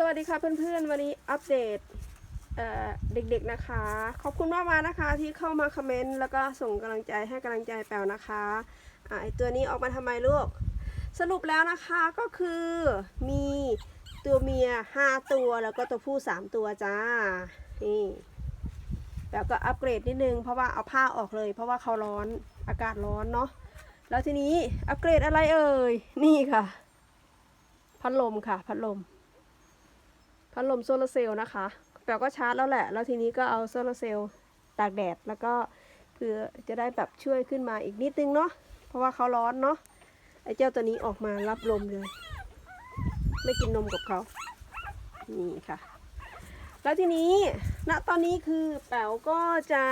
สวัสดีค่ะเพื่อนๆ วันนี้อัปเดตเเด็กๆนะคะ ขอบคุณมากมานะคะที่เข้ามาคอมเมนต์แล้วก็ส่งกำลังใจให้กำลังใจแปลนะคะอไอตัวนี้ออกมาทำไมลูก สรุปแล้วนะคะก็คือมีตัวเมีย 5 ตัวแล้วก็ตัวผู้ 3 ตัวจ้านี่แล้วก็อัปเกรดนิดนึงเพราะว่าเอาผ้าออกเลย เพราะว่าเขาร้อนอากาศร้อนเนาะแล้วทีนี้อัปเกรดอะไรเอ่ยนี่ค่ะ พัดลมค่ะ พัดลม พัดลมโซลาร์เซลล์นะคะแปลก็ชาร์จแล้วแหละ แล้วทีนี้ก็เอาโซลาร์เซลล์ตากแดดแล้วก็เพื่อจะได้แบบช่วยขึ้นมาอีกนิดนึงเนาะเพราะว่าเขาร้อนเนาะไอ้เจ้าตัวนี้ออกมารับลมเลย ไม่กินนมกับเขานี่ค่ะ แล้วทีนี้ณตอนนี้คือแป๋วก็จะ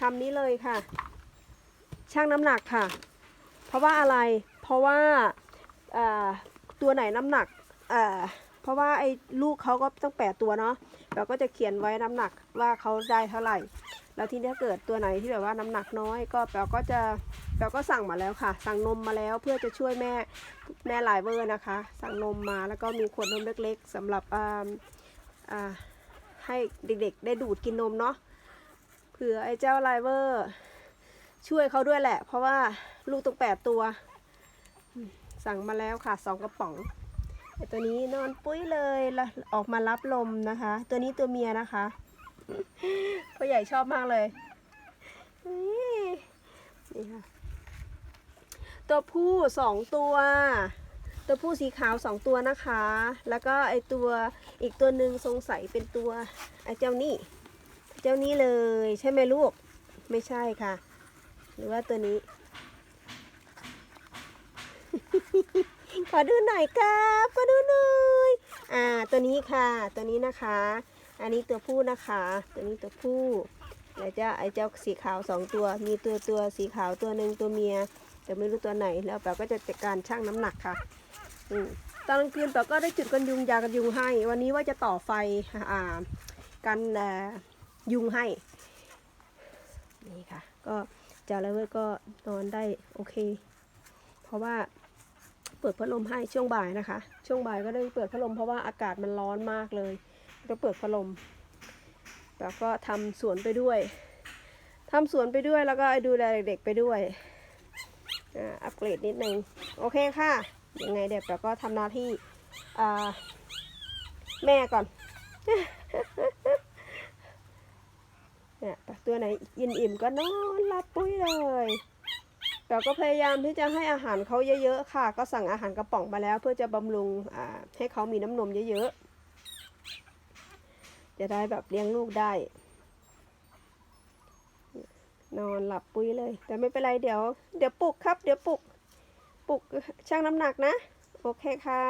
ทำนี้เลยค่ะชั่งน้ำหนักค่ะ เพราะว่าอะไรเพราะว่าตัวไหนน้ำหนักอ เพราะว่าไอ้ลูกเขาก็ต้องแปดตัวเนาะเราก็จะเขียนไว้น้ำหนักว่าเขาได้เท่าไหร่ แล้วทีนี้ถ้าเกิดตัวไหนที่แบบว่าน้ำหนักน้อย ก็แปลก็จะแปลก็สั่งมาแล้วค่ะ สั่งนมมาแล้วเพื่อจะช่วยแม่แม่หลายเวอร์นะคะ สั่งนมมาแล้วก็มีขวดนมเล็ก ๆสำหรับอ่าอ่าให้เด็กๆ ได้ดูดกินนมเนาะเผื่อไอ้เจ้าไลเวอร์ช่วยเขาด้วยแหละ เพราะว่าลูกต้องแปดตัว สั่งมาแล้วค่ะสองกระป๋อง ตัวนี้นอนปุ้ยเลยลออกมารับลมนะคะ ตัวนี้ตัวเมียนะคะพ่อใหญ่ชอบมากเลยนี่นี่ค่ะ ตัวผู้สองตัว ตัวผู้สีขาวสองตัวนะคะ แล้วก็ไอตัวอีกตัวหนึ่งสงสัยเป็นตัวไอเจ้านี่ เจ้านี้เลยใช่ไหมลูก ไม่ใช่ค่ะ หรือว่าตัวนี้ ขอดูหน่อยครับขอดูหน่อยอ่าตัวนี้ค่ะ ตัวนี้นะคะ อันนี้ตัวผู้นะคะ ตัวนี้ตัวผู้แล้วเจ้าไอ้เจ้าสีขาวสองตัว มีตัวตัวสีขาวตัวหนึ่งตัวเมีย แต่ไม่รู้ตัวไหนแล้วแปลก็จะจัดการชั่งน้ำหนักค่ะอืมตอนกลางคืนแปลก็ได้จุดกันยุงยากันยุงให้ วันนี้ว่าจะต่อไฟอ่ากันยุงให้นี่ค่ะ ก็จาแล้วก็นอนได้โอเค เพราะว่า เปิดพัดลมให้ช่วงบ่ายนะคะ ช่วงบ่ายก็ได้เปิดพัดลมเพราะว่าอากาศมันร้อนมากเลย ก็เปิดพัดลม แล้วก็ทำสวนไปด้วยทำสวนไปด้วยแล้วก็ดูแลเด็กๆไปด้วยอัปเกรดนิดนึงโอเคค่ะยังไงเดี๋ยวเราก็ทำหน้าที่แม่ก่อนเนี่ยตัวไหนยินอิ่มก็นอนหลับปุ้ยเลย แต่ก็พยายามที่จะให้อาหารเขาเยอะๆค่ะ ก็สั่งอาหารกระป๋องมาแล้ว เพื่อจะบำรุงให้เขามีน้ำนมเยอะๆ จะได้แบบเลี้ยงลูกได้ นอนหลับปุ้ยเลย แต่ไม่เป็นไรเดี๋ยว เดี๋ยวปลุกครับ เดี๋ยวปลุกปลุกชั่งน้ำหนักนะ โอเคค่ะ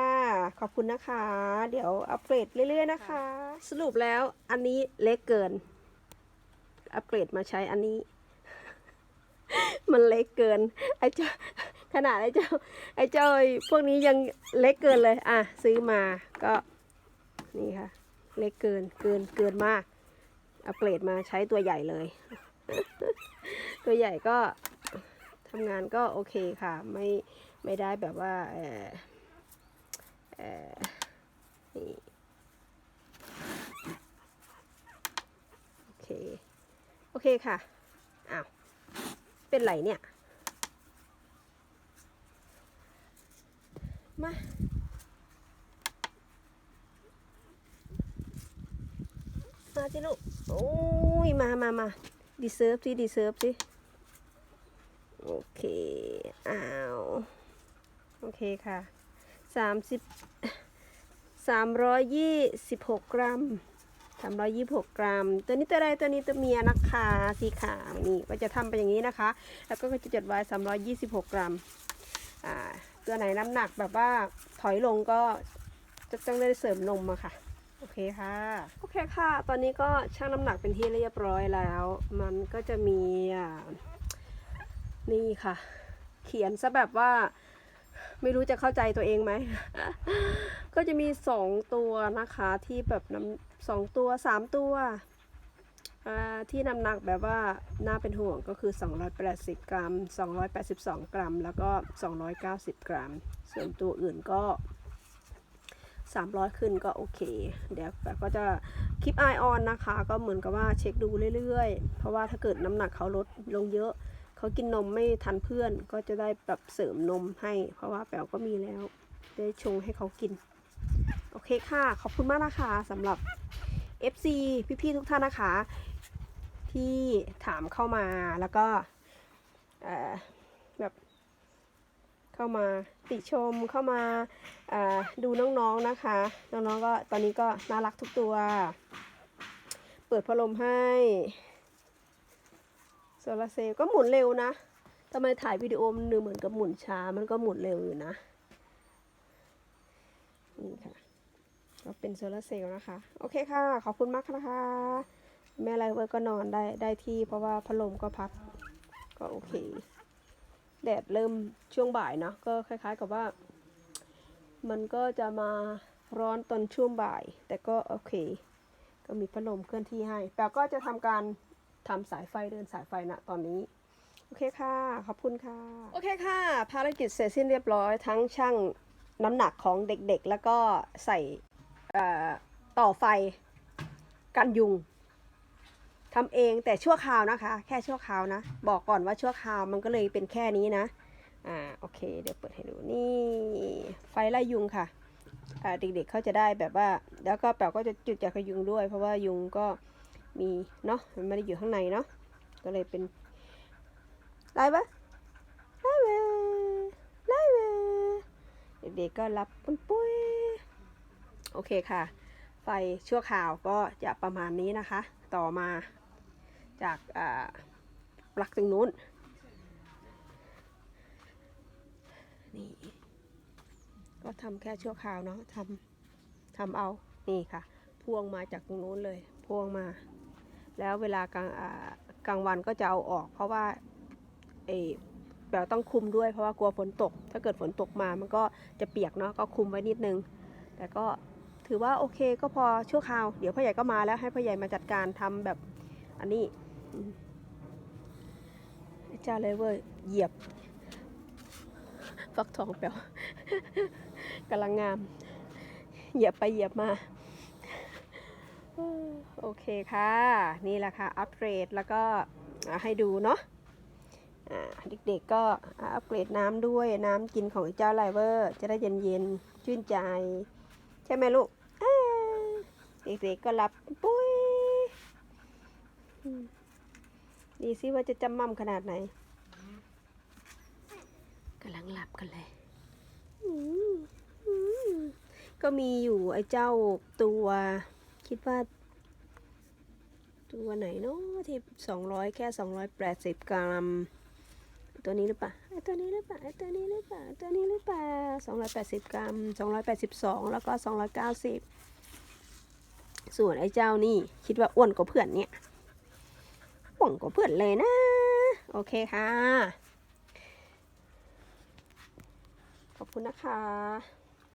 ขอบคุณนะคะ เดี๋ยวอัปเกรดเรื่อยๆนะคะ สรุปแล้วอันนี้เล็กเกิน อัปเกรดมาใช้อันนี้ มันเล็กเกิน ไอ้เจ้าขนาดไอ้เจ้า ไอ้เจ้าพวกนี้ยังเล็กเกินเลย อะซื้อมาก็นี่ค่ะ เล็กเกินเกินเกินมากอัปเกรดมาใช้ตัวใหญ่เลย ตัวใหญ่ก็ทำงานก็โอเคค่ะ ไม่ไม่ได้แบบว่าเออเออนี่โอเค โอเคค่ะ เป็นไรเนี่ย มา มาสิลูก โอ้ย มามามาดีเซิร์ฟสิดีเซิร์ฟสิ โอเค อ้าว โอเคค่ะสามสิบสามร้อยยี่สิบหกกรัม สามร้อยยี่สิบหกกรัม ตัวนี้ตัวใดตัวนี้ตัวเมียนะคะสีขาวนี่ก็จะทำไปอย่างนี้นะคะ แล้วก็จะจดไว้สามร้อยยี่สิบหกกรัมอ่าตัวไหนน้ำหนักแบบว่าถอยลงก็จะต้องได้เสริมนมมาค่ะ โอเคค่ะ โอเคค่ะ ตอนนี้ก็ชั่งน้ำหนักเป็นที่เรียบร้อยแล้ว มันก็จะมีอ่านี่ค่ะ เขียนซะแบบว่าไม่รู้จะเข้าใจตัวเองไหม ก็จะมีสองตัวนะคะที่แบบน้ำสองตัวสามตัวที่น้ำหนักแบบว่าน่าเป็นห่วงก็คือ 280 กรัม 282 กรัม แล้วก็ 290 กรัม ส่วนตัวอื่นก็ 300 ขึ้นก็โอเค เดี๋ยวแบบก็จะคลิปไอออนนะคะ ก็เหมือนกับว่าเช็คดูเรื่อยๆ เพราะว่าถ้าเกิดน้ำหนักเขาลดลงเยอะ เขากินนมไม่ทันเพื่อน ก็จะได้แบบเสริมนมให้ เพราะว่าแปวก็มีแล้ว ได้ชงให้เขากิน เคค่ะ ขอบคุณมากนะคะสำหรับ FC พี่ ๆ ทุกท่านนะคะ ที่ถามเข้ามาแล้วก็แบบเข้ามาติชมเข้ามาดูน้องๆนะคะ น้องๆก็ตอนนี้ก็น่ารักทุกตัว เปิดพัดลมให้โซลาร์เซลล์ก็หมุนเร็วนะทำไมถ่ายวิดีโอมันเหมือนกับหมุนช้ามันก็หมุนเร็วอยู่นะนี่ค่ะ ก็เป็นโซลาร์เซลล์นะคะ โอเคค่ะ ขอบคุณมากนะคะ แม่ไรเวอร์ก็นอนได้ได้ที่ เพราะว่าพัดลมก็พัดก็โอเค แดดเริ่มช่วงบ่ายเนาะก็คล้ายๆกับว่า มันก็จะมาร้อนตอนช่วงบ่าย แต่ก็โอเค ก็มีพัดลมเคลื่อนที่ให้แปลก็จะทำการทำสายไฟเดินสายไฟนะตอนนี้โอเคค่ะ ขอบคุณค่ะ โอเคค่ะ ภารกิจเสร็จสิ้นเรียบร้อยทั้งช่างน้ำหนักของเด็กๆ แล้วก็ใส่ ต่อไฟกันยุงทำเองแต่ชั่วคราวนะคะ แค่ชั่วคราวนะ บอกก่อนว่าชั่วคราวมันก็เลยเป็นแค่นี้นะอ่าโอเค เดี๋ยวเปิดให้ดูนี่ไฟไล่ยุงค่ะอ่าเด็กๆเขาจะได้แบบว่า แล้วก็แป๋วก็จะจุดจากยุงด้วย เพราะว่ายุงก็มีเนาะมันไม่ได้อยู่ข้างในเนาะก็เลยเป็นได้ปะได้เวได้เวเด็กๆก็รับปุ้นปุ้ย โอเคค่ะ ไฟชั่วคราวก็จะประมาณนี้นะคะ ต่อมาจากปลั๊กตรงนู้น นี่ ก็ทำแค่ชั่วคราวเนาะทำทำเอา นี่ค่ะ พวงมาจากตรงนู้นเลย พวงมา แล้วเวลากลางกลางวันก็จะเอาออก เพราะว่าเออแบบต้องคุมด้วยเพราะว่ากลัวฝนตก ถ้าเกิดฝนตกมามันก็จะเปียกเนาะก็คุมไว้นิดนึง แต่ก็ ถือว่าโอเคก็พอชั่วคราว เดี๋ยวพ่อใหญ่ก็มาแล้วให้พ่อใหญ่มาจัดการทำแบบอันนี้จ้าเลยเว้ยเหยียบ ฟักทองแปลวกำลังงาม เหยียบไปเหยียบมา โอเคค่ะ นี่แหละค่ะ อัปเกรดแล้วก็ให้ดูเนาะเด็กๆก็อัปเกรดน้ำด้วยน้ำกินของเจ้าไลเวอร์ จะได้เย็นๆชื่นใจ ใช่ไหมลูก เด็กๆก็รับปุ้ยอืมดีซิว่าจะจำมั่มขนาดไหนกำลังหลับกันเลยอืมอืมก็มีอยู่ไอ้เจ้าตัว คิดว่า ตัวไหนเนาะที่สองร้อยแค่สองร้อยแปดสิบกรัม ตัวนี้หรือเปล่าไอ้ตัวนี้หรือเปล่าไอ้ตัวนี้หรือเปล่าไอ้ตัวนี้หรือเปล่าสองร้อยแปดสิบกรัมสองร้อยแปดสิบสองแล้วก็สองร้อยเก้าสิบ ส่วนไอ้เจ้านี่คิดว่าอ้วนกว่าเพื่อนเนี่ยอ้วนกว่าเพื่อนเลยนะ โอเคค่ะ ขอบคุณนะคะ